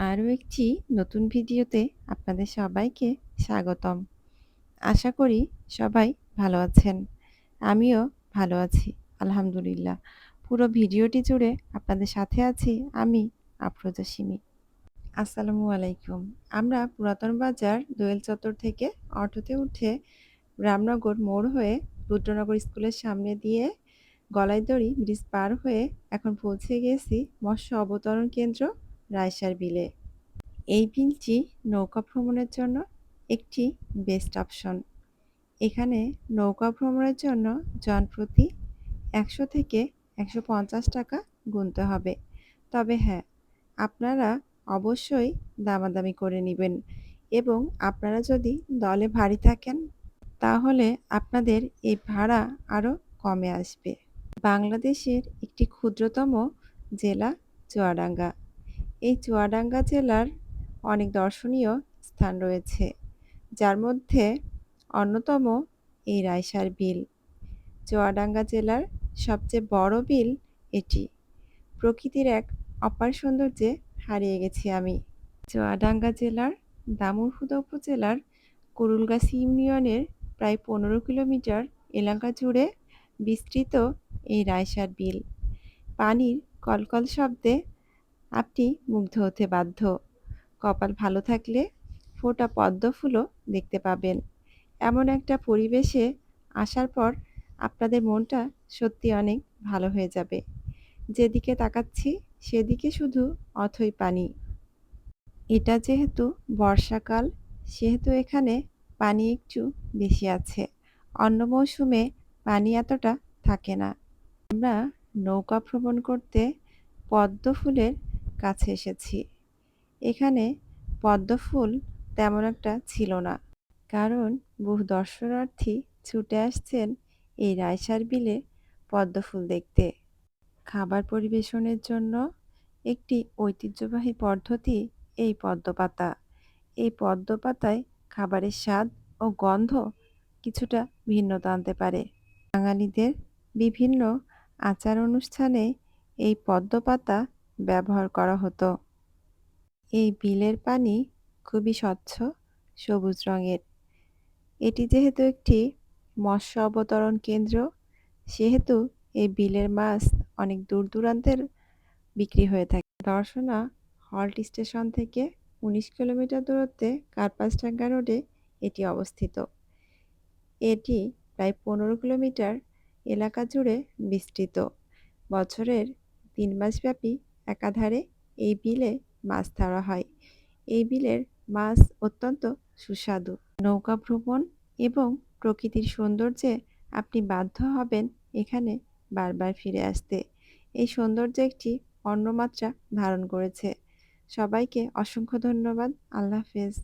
আরও একটি নতুন ভিডিওতে আপনাদের সবাইকে স্বাগতম। আশা করি সবাই ভালো আছেন। আমিও ভালো আছি, আলহামদুলিল্লাহ। পুরো ভিডিওটি জুড়ে আপনাদের সাথে আছি আমি আফরোজা সিমি আসসালামু আলাইকুম। আমরা পুরাতন বাজার দোয়েল চত্বর থেকে অটোতে উঠে রামনগর মোড় হয়ে রুদ্রনগর স্কুলের সামনে দিয়ে গলায় দড়ি ব্রিজ পার হয়ে এখন পৌঁছে গেছি মৎস্য অবতরণ কেন্দ্র রায়সার বিলে। এই বিলটি নৌকা ভ্রমণের জন্য একটি বেস্ট অপশন। এখানে নৌকা ভ্রমণের জন্য জনপ্রতি একশো থেকে একশো পঞ্চাশ টাকা গুনতে হবে। তবে হ্যাঁ আপনারা অবশ্যই দামাদামি করে নেবেন এবং আপনারা যদি দলে ভারী থাকেন, তাহলে আপনাদের এই ভাড়া আরও কমে আসবে। বাংলাদেশের একটি ক্ষুদ্রতম জেলা চুয়াডাঙ্গা। এই চুয়াডাঙ্গা জেলার অনেক দর্শনীয় স্থান রয়েছে, যার মধ্যে অন্যতম এই রায়সার বিল। চুয়াডাঙ্গা জেলার সবচেয়ে বড় বিল এটি। প্রকৃতির এক অপার সৌন্দর্যে হারিয়ে গেছি আমি। চুয়াডাঙ্গা জেলার দামুরহুদা উপজেলার কুরুলগাছি ইউনিয়নের প্রায় পনেরো কিলোমিটার এলাকা জুড়ে বিস্তৃত এই রায়সার বিল। পানির কলকল শব্দে আপনি মুগ্ধ হতে বাধ্য। কপাল ভালো থাকলে ফোটা পদ্ম ফুলও দেখতে পাবেন। এমন একটা পরিবেশে আসার পর আপনাদের মনটা সত্যি অনেক ভালো হয়ে যাবে। যেদিকে তাকাচ্ছি, সেদিকে শুধু অথই পানি। এটা যেহেতু বর্ষাকাল, সেহেতু এখানে পানি একটু বেশি আছে। অন্য মৌসুমে পানি এতটা থাকে না। আমরা নৌকা ভ্রমণ করতে পদ্ম ফুলের কাছে এসেছি। এখানে পদ্ম ফুল তেমন একটা ছিল না। কারণ বহু দর্শনার্থী ছুটে আসছেন এই রায়সার বিলে পদ্ম ফুল দেখতে। খাবার পরিবেশনের জন্য একটি ঐতিহ্যবাহী পদ্ধতি এই পদ্মপাতা। এই পদ্মপাতায় খাবারের স্বাদ ও গন্ধ কিছুটা ভিন্নতা আনতে পারে। বাঙালিদের বিভিন্ন আচার অনুষ্ঠানে এই পদ্মপাতা ব্যবহার করা হতো। এই বিলের পানি খুবই স্বচ্ছ, সবুজ রঙের। এটি যেহেতু একটি মৎস্য অবতরণ কেন্দ্র, সেহেতু এই বিলের মাছ অনেক দূর দূরান্তের বিক্রি হয়ে থাকে। দর্শনা হল্ট স্টেশন থেকে উনিশ কিলোমিটার দূরত্বে কার্পাসডাঙ্গা রোডে এটি অবস্থিত। এটি প্রায় পনেরো কিলোমিটার এলাকা জুড়ে বিস্তৃত। বছরের তিন মাসব্যাপী একাধারে এই বিলে মাছ ধরা হয়। এই বিলের মাছ অত্যন্ত সুস্বাদু। নৌকা ভ্রমণ এবং প্রকৃতির সৌন্দর্যে আপনি বাধ্য হবেন এখানে বারবার ফিরে আসতে। এই সৌন্দর্য একটি অন্য মাত্রা ধারণ করেছে। সবাইকে অসংখ্য ধন্যবাদ। আল্লাহ হাফেজ।